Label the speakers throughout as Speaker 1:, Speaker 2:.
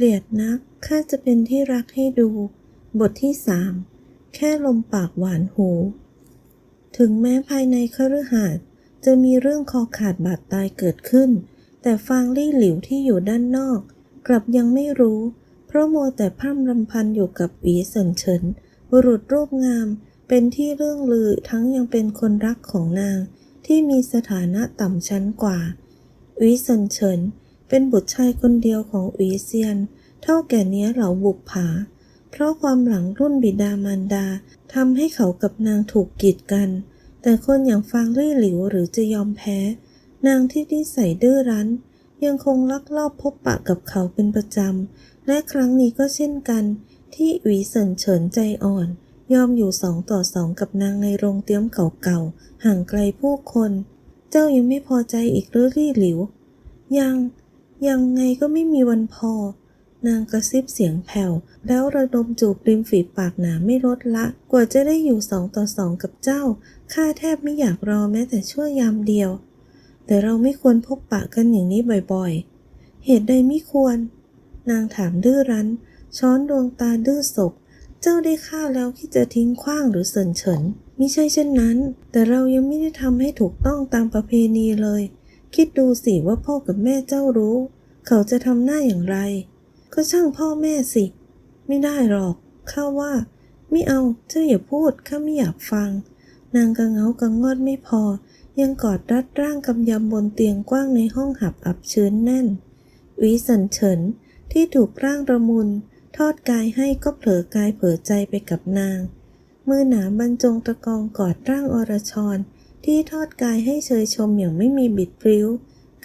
Speaker 1: กลียดนัก ข้าจะเป็นที่รักให้ดู บทที่สามแค่ลมปากหวานหู ถึงแม้ภายในคฤหาสน์จะมีเรื่องคอขาดบาดตายเกิดขึ้น แต่ฟางลี่หลิวที่อยู่ด้านนอก กลับยังไม่รู้ เพราะมัวแต่พร่ำรำพันอยู่กับหวีเซินเฉิน บุรุษรูปงาม เป็นที่เรื่องลือทั้งยังเป็นคนรักของนาง ที่มีสถานะต่ำชั้นกว่าหวีเซินเฉิน เป็นบุตรชายคนเดียวของหวีเซียน เท่าแก่เนี้ยเหล่าบุกผา เพราะความหลังรุ่นบิดามารดาทำให้เขากับนางถูกกีดกัน แต่คนอย่างฟางลี่หลิวหรือจะยอมแพ้ นางที่นิสัยดื้อรั้น ยังคงลักลอบพบปะกับเขาเป็นประจำ และครั้งนี้ก็เช่นกัน ที่หวีเซินเฉินใจอ่อน ยอมอยู่สองต่อสองกับนางในโรงเตี้ยมเก่าๆห่างไกลผู้คน เจ้ายังไม่พอใจอีกหรือลี่หลิว ยัง ยังไงก็ไม่มีวันพอ นางกระซิบเสียงแผ่ว แล้วระดมจูบริมฝีปากหนาไม่ลดละ กว่าจะได้อยู่สองต่อสองกับเจ้า ข้าแทบไม่อยากรอแม้แต่ชั่วยามเดียว แต่เราไม่ควรพบปะกันอย่างนี้บ่อยๆ เหตุใดไม่ควร นางถามดื้อรั้น ช้อนดวงตาดื้อศก เจ้าได้ฆ่าแล้วคิดจะทิ้งขว้างหรือเสินเฉินมิใช่เช่นนั้น แต่เรายังไม่ได้ทำให้ถูกต้องตามประเพณีเลย คิดดูสิว่าพ่อกับแม่เจ้ารู้ เขาจะทำหน้าอย่างไร ก็ช่างพ่อแม่สิ ไม่ได้หรอกข้าว่า ไม่เอาเจ้าอย่าพูดข้าไม่อยากฟัง นางกระเงากระงอดไม่พอ ยังกอดรัดร่างกำยำบนเตียงกว้างในห้องหับอับชื้นแน่นวีสันเฉินที่ถูกร่างระมุน ทอดกายให้ก็เผลอกายเผลอใจไปกับนาง มือหนาบรรจงตะกองกอดร่างอรชร ที่ทอดกายให้เชยชมอย่างไม่มีบิดพริ้ว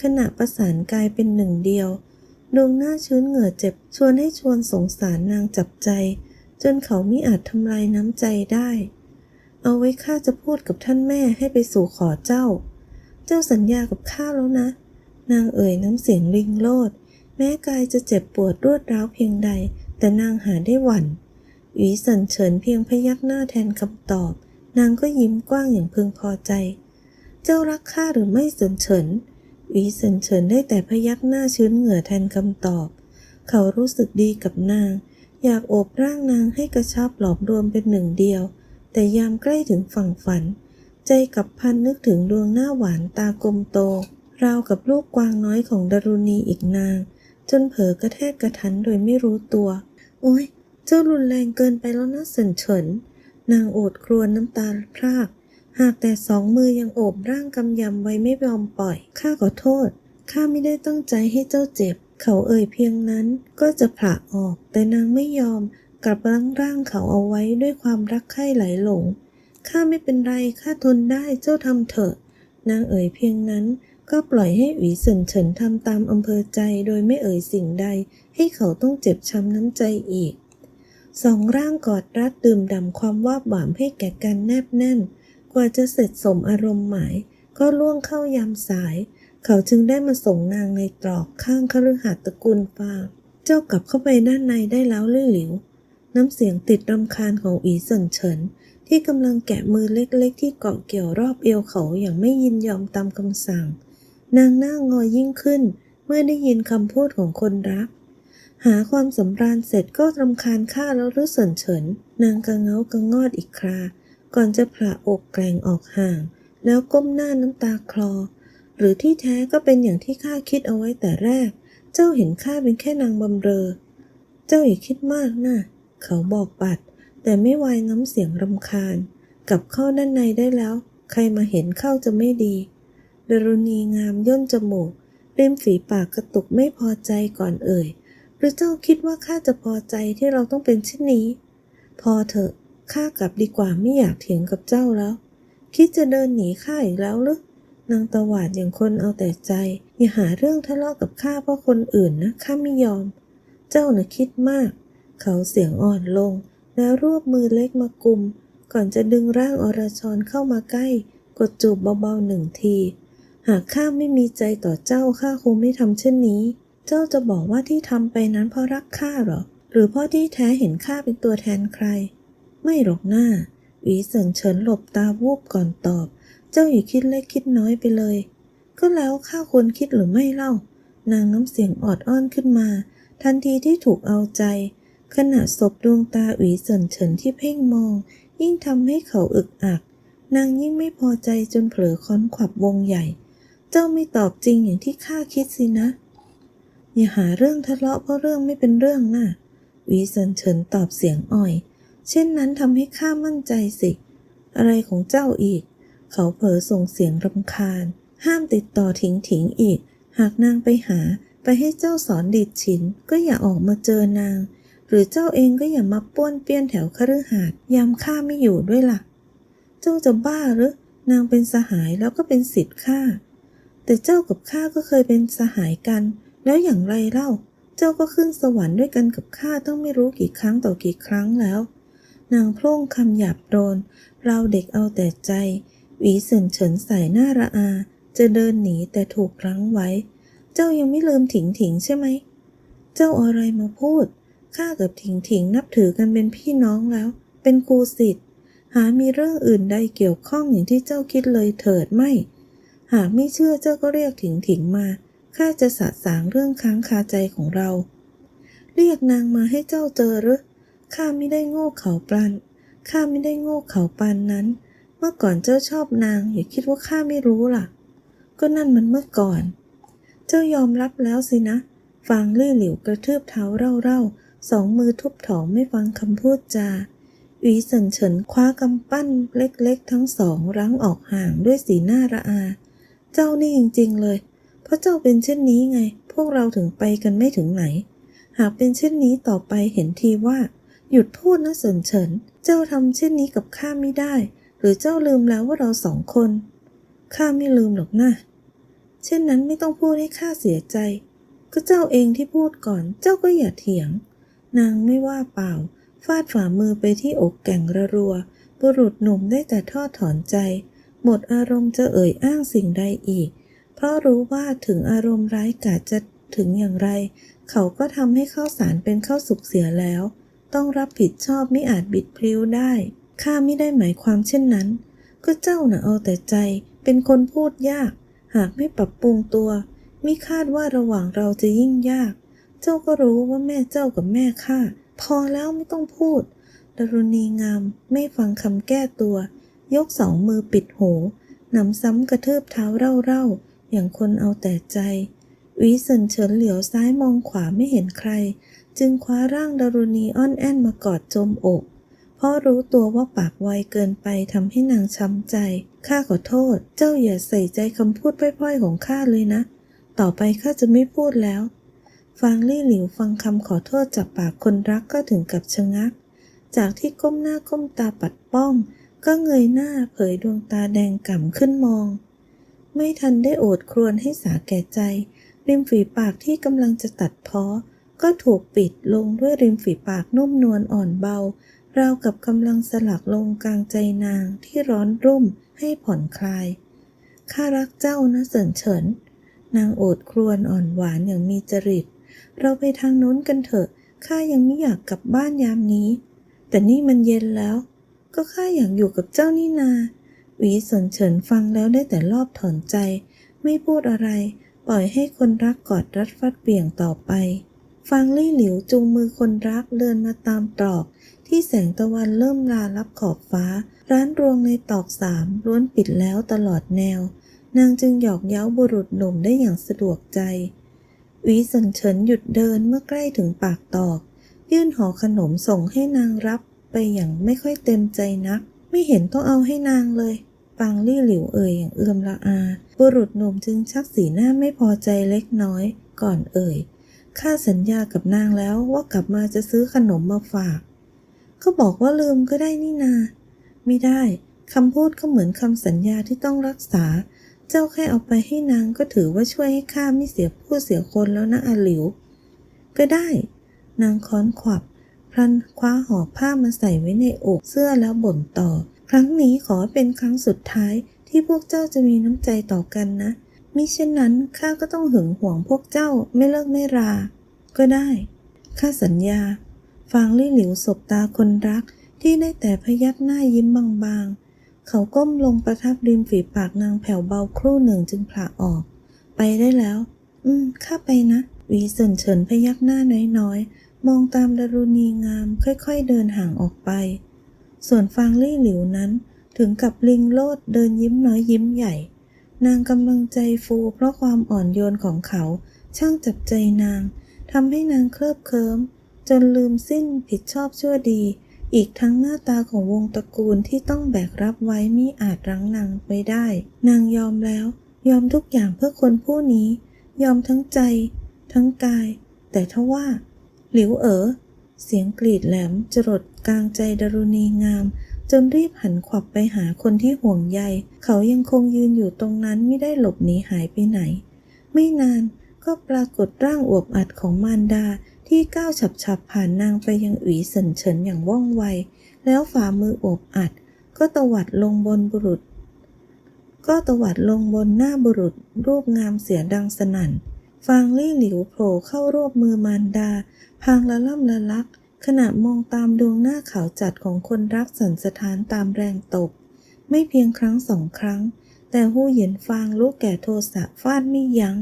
Speaker 1: ขณะประสานกายเป็นหนึ่งเดียว ดวงหน้าชื้นเหงื่อเจ็บ ชวนให้ชวนสงสารนางจับใจ จนเขามิอาจทำลายน้ำใจได้ เอาไว้ข้าจะพูดกับท่านแม่ให้ไปสู่ขอเจ้า เจ้าสัญญากับข้าแล้วนะ นางเอ่ยน้ำเสียงริงโลด แม้กายจะเจ็บปวดรวดร้าวเพียงใด แต่นางหาได้หวั่นหวีสันเฉินเพียงพยักหน้าแทนคำตอบ นางก็ยิ้มกว้างอย่างพึงพอใจ เจ้ารักข้าหรือไม่สันเฉินวีเซินเฉินได้แต่พยักหน้าชื้นเหงื่อแทนคำตอบ เขารู้สึกดีกับนาง อยากโอบร่างนางให้กระชับหลอมรวมเป็นหนึ่งเดียว แต่ยามใกล้ถึงฝั่งฝัน ใจกับพันนึกถึงดวงหน้าหวานตากลมโต ราวกับลูกกวางน้อยของดารุณีอีกนาง จนเผลอกระแทกกระทันโดยไม่รู้ตัว โอ้ยเจ้ารุนแรงเกินไปแล้วนะเซินเฉิน นางโอดครวญน้ำตาพราก หากแต่สองมือยังโอบร่างกำยำไว้ไม่ยอมปล่อย ข้าขอโทษ ข้าไม่ได้ตั้งใจให้เจ้าเจ็บ เขาเอ่ยเพียงนั้นก็จะผละออก แต่นางไม่ยอม กลับรั้งร่างเขาเอาไว้ด้วยความรักใคร่ไหลหลง ข้าไม่เป็นไร ข้าทนได้ เจ้าทำเถอะ นางเอ่ยเพียงนั้นก็ปล่อยให้หวีเซินเฉินทำตามอำเภอใจโดยไม่เอ่ยสิ่งใด ให้เขาต้องเจ็บช้ำน้ำใจอีก สองร่างกอดรัดดื่มด่ำความวาบหวามให้แก่กันแนบแน่น กว่าจะเสร็จสมอารมณ์หมาย ก็ล่วงเข้ายามสาย เขาจึงได้มาส่งนางในตรอกข้างคฤหาสน์ตระกูลฟาง เจ้ากลับเข้าไปด้านในได้แล้วลื่อหลิว น้ำเสียงติดรำคาญของอีเซินเฉิน ที่กำลังแกะมือเล็กๆ ที่เกาะเกี่ยวรอบเอวเขาอย่างไม่ยินยอมตามคำสั่ง นางหน้างอยิ่งขึ้น เมื่อได้ยินคำพูดของคนรัก หาความสำราญเสร็จก็รำคาญข้าแล้วรือเซินเฉิน นางกระเงากระงอดอีกครา ก่อนจะผละอกแกร่งออกห่าง แล้วก้มหน้าน้ำตาคลอ หรือที่แท้ก็เป็นอย่างที่ข้าคิดเอาไว้แต่แรก เจ้าเห็นข้าเป็นแค่นางบำเรอ เจ้าอย่าคิดมากนะเขาบอกปัด แต่ไม่ไวายน้ำเสียงรำคาญ กับเข้าด้านในได้แล้ว ใครมาเห็นเข้าจะไม่ดีดารุณีงามย่นจมูกริมฝีปากกระตุกไม่พอใจก่อนเอ่ย รือเจ้าคิดว่าข้าจะพอใจที่เราต้องเป็นเช่นนี้ พอเถอะข้ากลับดีกว่าไม่อยากเถียงกับเจ้าแล้ว คิดจะเดินหนีข้าอีกแล้วหรือนางตวาดอย่างคนเอาแต่ใจ อย่าหาเรื่องทะเลาะกับข้าเพราะคนอื่นนะข้าไม่ยอม เจ้าน่ะคิดมาก เขาเสียงอ่อนลง แล้วรวบมือเล็กมากุม ก่อนจะดึงร่างอรชรเข้ามาใกล้ กดจูบเบาๆหนึ่งที หากข้าไม่มีใจต่อเจ้าข้าคงไม่ทำเช่นนี้ เจ้าจะบอกว่าที่ทำไปนั้นเพราะรักข้าหรอ หรือเพราะที่แท้เห็นข้าเป็นตัวแทนใคร ไม่หรอกหน้าหวีเสินเฉินหลบตาวูบก่อนตอบ เจ้าอย่าคิดเล็กคิดน้อยไปเลย ก็แล้วข้าควรคิดหรือไม่เล่า นางน้ำเสียงออดอ้อนขึ้นมา ทันทีที่ถูกเอาใจ ขณะศพดวงตาอุ๋เสินเฉินที่เพ่งมอง ยิ่งทำให้เขาอึกอัก นางยิ่งไม่พอใจจนเผลอค้อนขวับวงใหญ่ เจ้าไม่ตอบจริงอย่างที่ข้าคิดสินะ อย่าหาเรื่องทะเลาะเพราะเรื่องไม่เป็นเรื่องน่ะวีเซินเฉินตอบเสียงอ่อย เช่นนั้นทำให้ข้ามั่นใจสิ อะไรของเจ้าอีก เขาเผลอส่งเสียงรำคาญ ห้ามติดต่อถิงถิงอีก หากนางไปหา ไปให้เจ้าสอนดีดฉิน ก็อย่าออกมาเจอนาง หรือเจ้าเองก็อย่ามาป้วนเปี้ยนแถวคฤหาสน์ยามข้าไม่อยู่ด้วยล่ะ เจ้าจะบ้าหรือนางเป็นสหายแล้วก็เป็นสิทธิ์ข้าแต่เจ้ากับข้าก็เคยเป็นสหายกัน แล้วอย่างไรเล่า เจ้าก็ขึ้นสวรรค์ด้วยกันกับข้าต้องไม่รู้กี่ครั้งต่อกี่ครั้งแล้ว นางโพร่งคำหยาบโดน เราเด็กเอาแต่ใจ หวีเสินเฉินใส่หน้าระอา จะเดินหนีแต่ถูกรั้งไว้ เจ้ายังไม่ลืมถิงถิงใช่ไหม เจ้าอาอะไรมาพูด ข้ากับถิงถิงนับถือกันเป็นพี่น้องแล้ว เป็นครูสิทธิ์หามีเรื่องอื่นใดเกี่ยวข้องอย่างที่เจ้าคิดเลยเถิดไม่ หากไม่เชื่อเจ้าก็เรียกถิงถิงมา ข้าจะสะสางเรื่องค้างคาใจของเรา เรียกนางมาให้เจ้าเจอหรือข้าไม่ได้โง่เขาปานข้าไม่ได้โง่เขาปานนั้น เมื่อก่อนเจ้าชอบนาง อย่าคิดว่าข้าไม่รู้ล่ะ ก็นั่นมันเมื่อก่อน เจ้ายอมรับแล้วสินะ ฟางลี่หลิวกระทืบเท้าเร่าๆสองมือทุบถองไม่ฟังคำพูดจาหวีเสินเฉินคว้ากำปั้นเล็กๆ ทั้งสองรั้งออกห่างด้วยสีหน้าระอา เจ้านี่จริงๆเลย ราะเจ้าเป็นเช่นนี้ไง พวกเราถึงไปกันไม่ถึงไหน หากเป็นเช่นนี้ต่อไปเห็นทีว่า หยุดพูดนะเสินเฉิน เจ้าทำเช่นนี้กับข้าไม่ได้ หรือเจ้าลืมแล้วว่าเราสองคน ข้าไม่ลืมหรอกนะ เช่นนั้นไม่ต้องพูดให้ข้าเสียใจ ก็เจ้าเองที่พูดก่อน เจ้าก็อย่าเถียง นางไม่ว่าเปล่า ฟาดฝ่ามือไปที่อกแก่งระรัว บุรุษหนุ่มได้แต่ทอดถอนใจ หมดอารมณ์จะเอ่ยอ้างสิ่งใดอีก ราะรู้ว่าถึงอารมณ์ร้ายกาจจะถึงอย่างไร เขาก็ทำให้ข้าวสารเป็นข้าวสุกเสียแล้ว ต้องรับผิดชอบไม่อาจบิดพลิ้วได้ ข้าไม่ได้หมายความเช่นนั้น ก็เจ้าน่ะเอาแต่ใจ เป็นคนพูดยาก หากไม่ปรับปรุงตัว มิคาดว่าระหว่างเราจะยิ่งยาก เจ้าก็รู้ว่าแม่เจ้ากับแม่ข้าพอแล้วไม่ต้องพูด ดรุณีงามไม่ฟังคำแก้ตัว ยกสองมือปิดหูหนำซ้ำกระเทืบเท้าเร่าๆ อย่างคนเอาแต่ใจวีสินเฉินเหลียวซ้ายมองขวาไม่เห็นใคร จึงคว้าร่างดารุณีอ้อนแอนมากอดจมอกเพราะรู้ตัวว่าปากไวเกินไปทำให้นางช้ำใจ ข้าขอโทษ เจ้าอย่าใส่ใจคำพูดพร่อยๆของข้าเลยนะ ต่อไปข้าจะไม่พูดแล้ว ฟางลี่หลิวฟังคำขอโทษจากปากคนรักก็ถึงกับชะงัก จากที่ก้มหน้าก้มตาปัดป้อง ก็เงยหน้าเผยดวงตาแดงก่ำขึ้นมอง ไม่ทันได้โอดครวญให้สาแก่ใจ ริมฝีปากที่กำลังจะตัดเพ้อก็ถูกปิดลงด้วยริมฝีปากนุ่มนวลอ่อนเบา ราวกับกำลังสลักลงกลางใจนางที่ร้อนรุ่มให้ผ่อนคลาย ข้ารักเจ้านะเสินเฉิน นางโอดครวญอ่อนหวานอย่างมีจริต เราไปทางโน้นกันเถอะ ข้ายังไม่อยากกลับบ้านยามนี้ แต่นี่มันเย็นแล้ว ก็ข้าอยากอยู่กับเจ้านี่นา หวีสนเฉินฟังแล้วได้แต่รอบถอนใจ ไม่พูดอะไร ปล่อยให้คนรักกอดรัดฟัดเบี่ยงต่อไปฟังลี่หลิวจูงมือคนรักเดินมาตามตรอก ที่แสงตะวันเริ่มลาลับขอบฟ้า ร้านรวงในตอกสามล้วนปิดแล้วตลอดแนว นางจึงหยอกเย้าบุรุษหนุ่มได้อย่างสะดวกใจหวีสันเฉินหยุดเดินเมื่อใกล้ถึงปากตอก ยื่นห่อขนมส่งให้นางรับไปอย่างไม่ค่อยเต็มใจนัก ไม่เห็นต้องเอาให้นางเลยปังลี่หลิวเอ่ยอย่างเอื้อมละอา บุรุษหนุ่มจึงชักสีหน้าไม่พอใจเล็กน้อย ก่อนเอ่ยข้าสัญญากับนางแล้วว่ากลับมาจะซื้อขนมมาฝาก ก็บอกว่าลืมก็ได้นี่นา ไม่ได้คำพูดก็เหมือนคำสัญญาที่ต้องรักษา เจ้าแค่เอาไปให้นางก็ถือว่าช่วยให้ข้าไม่เสียผู้เสียคนแล้วนะอาหลิว ก็ได้ นางค้อนขวับ พลันคว้าห่อผ้ามาใส่ไว้ในอกเสื้อแล้วบ่นต่อ ครั้งนี้ขอเป็นครั้งสุดท้ายที่พวกเจ้าจะมีน้ำใจต่อกันนะ มิเช่นนั้นข้าก็ต้องหึงหวงพวกเจ้าไม่เลิกไม่รา ก็ได้ ข้าสัญญา ฟางลี่หลิวสบตาคนรักที่ได้แต่พยักหน้ายิ้มบางๆ เขาก้มลงประทับริมฝีปากนางแผ่วเบาครู่หนึ่งจึงผละออก ไปได้แล้ว อืม ข้าไปนะ วีวีเซินเฉินพยักหน้าน้อยๆ มองตามดารุณีงามค่อยๆเดินห่างออกไป ส่วนฟางลี่หลิวนั้นถึงกับลิงโลดเดินยิ้มน้อยยิ้มใหญ่ นางกำลังใจฟูเพราะความอ่อนโยนของเขา ช่างจับใจนางทำให้นางเคลิบเคลิ้มจนลืมสิ้นผิดชอบชั่วดี อีกทั้งหน้าตาของวงตระกูลที่ต้องแบกรับไว้มิอาจรั้งนางไว้ได้ นางยอมแล้ว ยอมทุกอย่างเพื่อคนผู้นี้ ยอมทั้งใจ ทั้งกาย แต่ทว่า หลิวเอ๋อเสียงกรีดแหลมจรดกลางใจดารุณีงาม จนรีบหันขวับไปหาคนที่ห่วงใย เขายังคงยืนอยู่ตรงนั้นไม่ได้หลบหนีหายไปไหน ไม่นานก็ปรากฏร่างอวบอัดของมารดาที่ก้าวฉับๆผ่านนางไปยังอุ๋ยเซินเฉินอย่างว่องไว แล้วฝ่ามืออวบอัด ก็ตวัดลงบนบุรุษ ก็ตวัดลงบนหน้าบุรุษ รูปงามเสียดังสนั่น ฟางลี่หลิวโผล่เข้ารวบมือมารดา พางละล่ำละลัก ขณะมองตามดวงหน้าขาวจัดของคนรักสันสถานตามแรงตบ ไม่เพียงครั้งสองครั้ง แต่หู้เหย็นฟางลูกแก่โทสะฟาดไม่ยัง้ง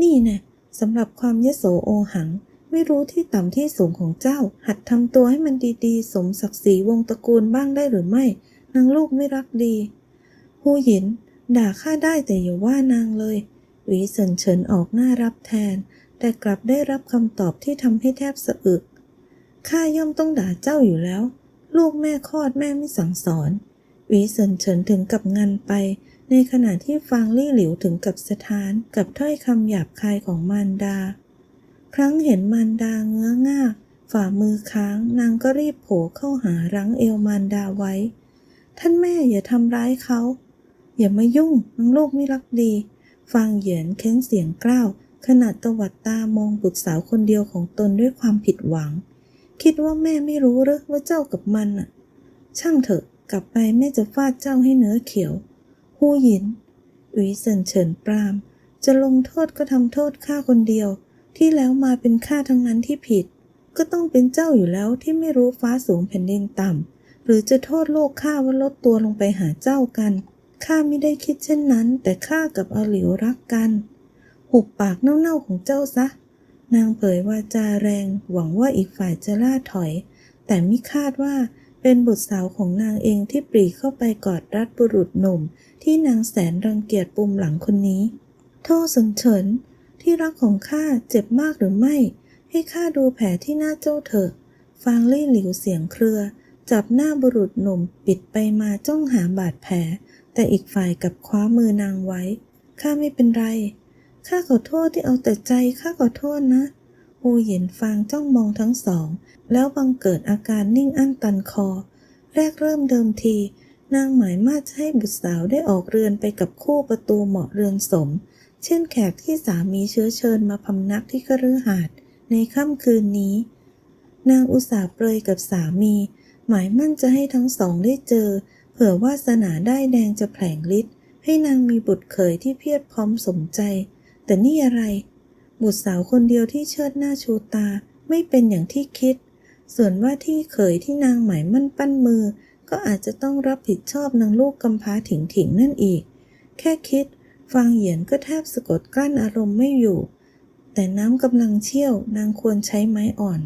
Speaker 1: นี่แน่สำหรับความยโสโอหัง ไม่รู้ที่ต่ำที่สูงของเจ้า หัดทำตัวให้มันดีๆ สมศักดิ์ศรีวงตระกูลบ้างได้หรือไม่นางลูกไม่รักดีหูหยิน ด่าข้าได้แต่อย่าว่านางเลย หวีเซินเฉินออกหน้ารับแทน แต่กลับได้รับคำตอบที่ทำให้แทบสะอึก ข้าย่อมต้องด่าเจ้าอยู่แล้ว ลูกแม่คลอดแม่ไม่สั่งสอนหวีเซินเฉินถึงกับงันไป ในขณะที่ฟางลี่หลิวถึงกับสถานกับถ้อยคำหยาบคายของมารดา ครั้งเห็นมารดาเงื้อง่าฝ่ามือค้างนางก็รีบโผล่เข้าหารั้งเอวมารดาไว้ ท่านแม่อย่าทำร้ายเขา อย่ามายุ่งนางลูกไม่รักดี ฟางเหยียนเค้นเสียงกล้าว ขณะตวัดตามองบุตรสาวคนเดียวของตนด้วยความผิดหวัง คิดว่าแม่ไม่รู้หรือว่าเจ้ากับมันน่ะช่างเถอะกลับไปแม่จะฟาดเจ้าให้เนื้อเขียวหูหยินอุ๋ยเซินเฉินปราม จะลงโทษก็ทำโทษข้าคนเดียว ที่แล้วมาเป็นข้าทั้งนั้นที่ผิด ก็ต้องเป็นเจ้าอยู่แล้วที่ไม่รู้ฟ้าสูงแผ่นดินต่ำหรือจะโทษโลกข้าว่าลดตัวลงไปหาเจ้ากันข้าไม่ได้คิดเช่นนั้น แต่ข้ากับอาหลิวรักกัน หุบปากเน่าๆของเจ้าซะ นางเผยวาจาแรง หวังว่าอีกฝ่ายจะล่าถอย แต่มิคาดว่าเป็นบุตรสาวของนางเองที่ปรีเข้าไปกอดรัดบุรุษหนุ่ม ที่นางแสนรังเกียจปุ่มหลังคนนี้โทษสันเฉิน ที่รักของข้าเจ็บมากหรือไม่ ให้ข้าดูแผลที่หน้าเจ้าเถอะ ฟางลี่หลิวเสียงเครือ จับหน้าบุรุษหนุ่มปิดไปมาจ้องหาบาดแผล แต่อีกฝ่ายกับคว้ามือนางไว้ ข้าไม่เป็นไร ข้าขอโทษที่เอาแต่ใจข้าขอโทษนะหูเหย็นฟางจ้องมองทั้งสอง แล้วบังเกิดอาการนิ่งอั้นตันคอ แรกเริ่มเดิมที นางหมายมาจะให้บุตรสาวได้ออกเรือนไปกับคู่ประตูเหมาะเรือนสม เช่นแขกที่สามีเชื้อเชิญมาพำนักที่คฤหาสน์ในค่ำคืนนี้ นางอุตส่าห์เปรยกับสามี หมายมั่นจะให้ทั้งสองได้เจอ เผื่อวาสนาได้แดงจะแผลงฤทธิ์ให้นางมีบุตรเขยที่เพียรพร้อมสมใจ แต่นี่อะไร บุตรสาวคนเดียวที่เชิดหน้าชูตาไม่เป็นอย่างที่คิด ส่วนว่าที่เขยที่นางหมายมั่นปั้นมือ ก็อาจจะต้องรับผิดชอบนางลูกกำพร้าถิงถิงนั่นอีก แค่คิด ฟางเหยียนก็แทบสะกดกลั้นอารมณ์ไม่อยู่ แต่น้ำกำลังเชี่ยวนางควรใช้ไม้อ่อน